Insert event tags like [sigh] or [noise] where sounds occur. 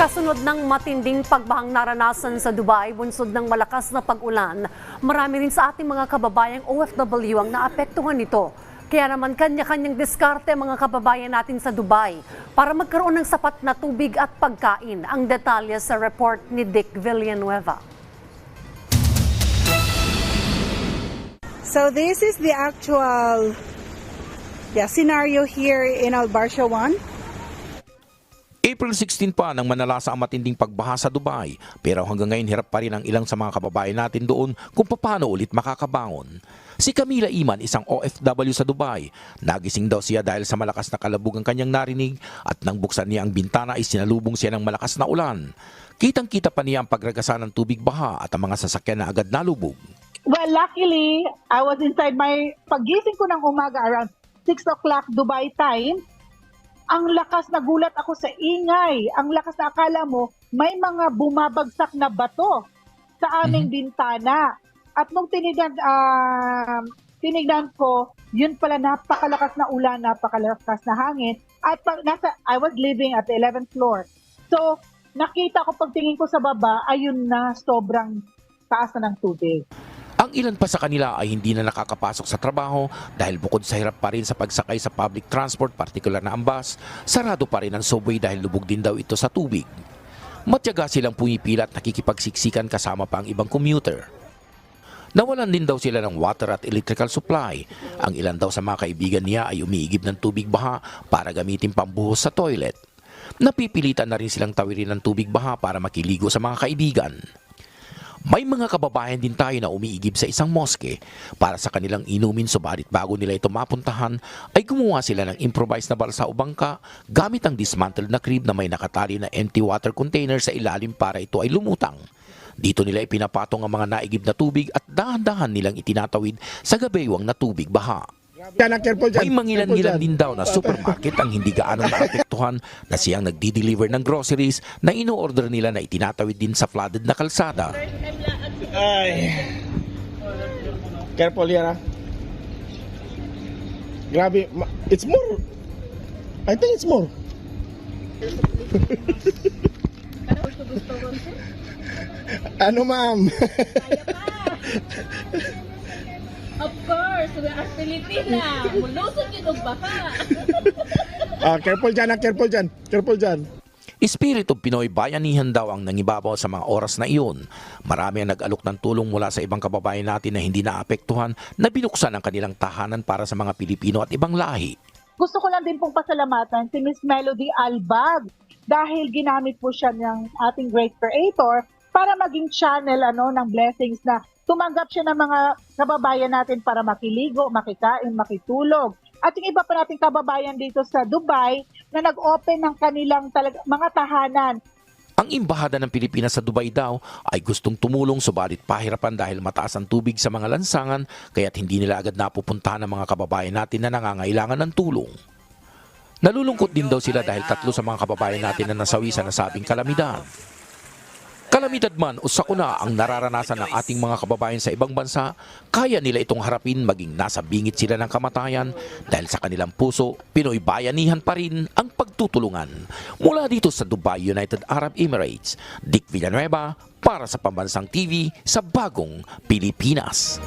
Kasunod ng matinding pagbahang naranasan sa Dubai, bunsod ng malakas na pag-ulan, marami rin sa ating mga kababayang OFW ang naapektuhan nito. Kaya naman kanya-kanyang diskarte mga kababayan natin sa Dubai para magkaroon ng sapat na tubig at pagkain. Ang detalye sa report ni Dick Villanueva. So this is the actual yeah, scenario here in Albarcia 1. April 16 pa nang manalasa ang matinding pagbaha sa Dubai pero hanggang ngayon hirap pa rin ang ilang sa mga kababayan natin doon kung paano ulit makakabangon. Si Camila Iman, isang OFW sa Dubai, nagising daw siya dahil sa malakas na kalabog ang kanyang narinig at nang buksan niya ang bintana ay sinalubong siya ng malakas na ulan. Kitang-kita pa niya ang pagragasan ng tubig baha at ang mga sasakyan na agad nalubog. Well, luckily, I was inside my, pagising ko ng umaga around 6 o'clock Dubai time, ang lakas na gulat ako sa ingay. Ang lakas na akala mo, may mga bumabagsak na bato sa aming bintana. At nung tinignan, ah, tinignan ko, yun pala napakalakas na ulan, napakalakas na hangin. At pag nasa, I was living at the 11th floor. So, nakita ko pagtingin ko sa baba, ayun na sobrang taas na ng tubig. Ang ilan pa sa kanila ay hindi na nakakapasok sa trabaho dahil bukod sa hirap pa rin sa pagsakay sa public transport, partikular na ang bus, sarado pa rin ang subway dahil lubog din daw ito sa tubig. Matyaga silang pumipila at nakikipagsiksikan kasama pa ang ibang commuter. Nawalan din daw sila ng water at electrical supply. Ang ilan daw sa mga kaibigan niya ay umiigib ng tubig baha para gamitin pambuhos sa toilet. Napipilitan na rin silang tawirin ng tubig baha para makiligo sa mga kaibigan. May mga kababayan din tayo na umiigib sa isang moske para sa kanilang inumin subalit bago nila ito mapuntahan ay gumawa sila ng improvised na balsa o bangka gamit ang dismantled na crib na may nakatali na empty water container sa ilalim para ito ay lumutang. Dito nila ipinapatong ang mga naigib na tubig at dahan-dahan nilang itinatawid sa gabaywang na tubig baha. May mangilan-ngilan din daw na supermarket ang hindi gaano naapektuhan na siyang nagdi-deliver ng groceries na ino-order nila na itinatawid din sa flooded na kalsada. Ay. Careful yan ah. Grabe. It's more. I think it's more. [laughs] ano ma'am? Of course, we are Filipina. Mulusog yun baka. ah, careful dyan ah, careful dyan. Careful dyan. Spirit of Pinoy bayanihan daw ang nangibabaw sa mga oras na iyon. Marami ang nag-alok ng tulong mula sa ibang kababayan natin na hindi naapektuhan na binuksan ang kanilang tahanan para sa mga Pilipino at ibang lahi. Gusto ko lang din pong pasalamatan si Miss Melody Albag dahil ginamit po siya ng ating great creator para maging channel ano ng blessings na tumanggap siya ng mga kababayan natin para makiligo, makikain, makitulog. At yung iba pa nating kababayan dito sa Dubai na nag-open ng kanilang talag- mga tahanan Ang imbahada ng Pilipinas sa Dubai daw ay gustong tumulong subalit pahirapan dahil mataas ang tubig sa mga lansangan kaya't hindi nila agad napupuntahan ng mga kababayan natin na nangangailangan ng tulong. Nalulungkot din daw sila dahil tatlo sa mga kababayan natin na nasawi sa nasabing kalamidad. Kalamidad man o sakuna ang nararanasan ng ating mga kababayan sa ibang bansa, kaya nila itong harapin maging nasa bingit sila ng kamatayan dahil sa kanilang puso, Pinoy bayanihan pa rin ang pagtutulungan. Mula dito sa Dubai, United Arab Emirates, Dick Villanueva para sa Pambansang TV sa Bagong Pilipinas.